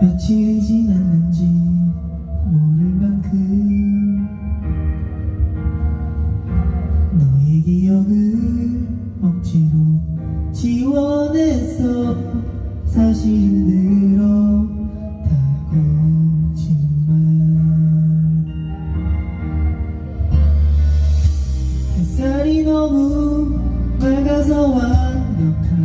며칠 지났는지 모를 만큼 너의 기억을 억지로 지워냈어 사실 힘들어 햇살이 너무 밝아서 완벽한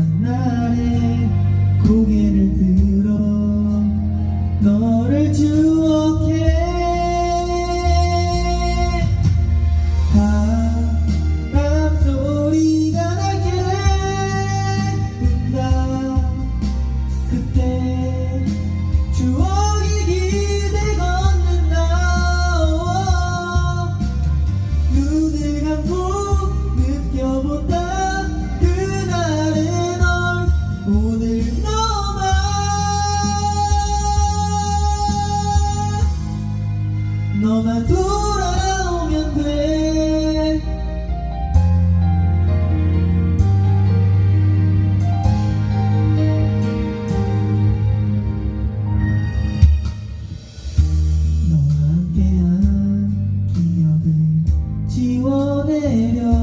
지워내려.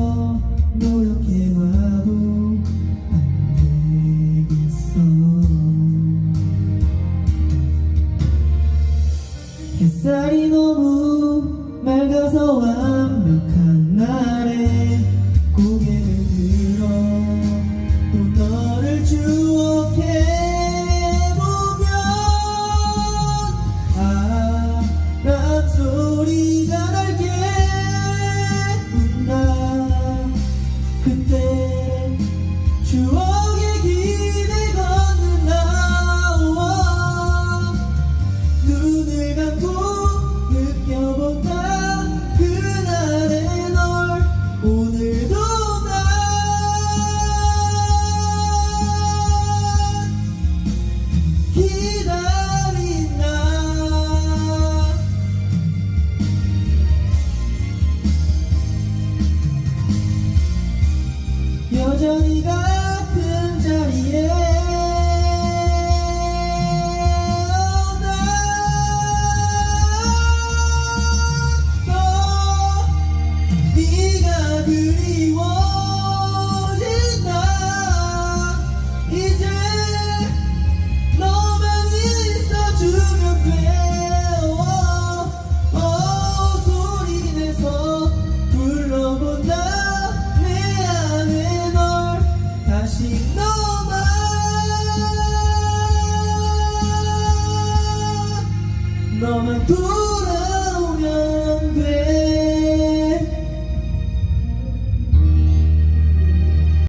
고 느껴본다. 그날의 널 오늘도 난 기다린다. 여전히가 beauty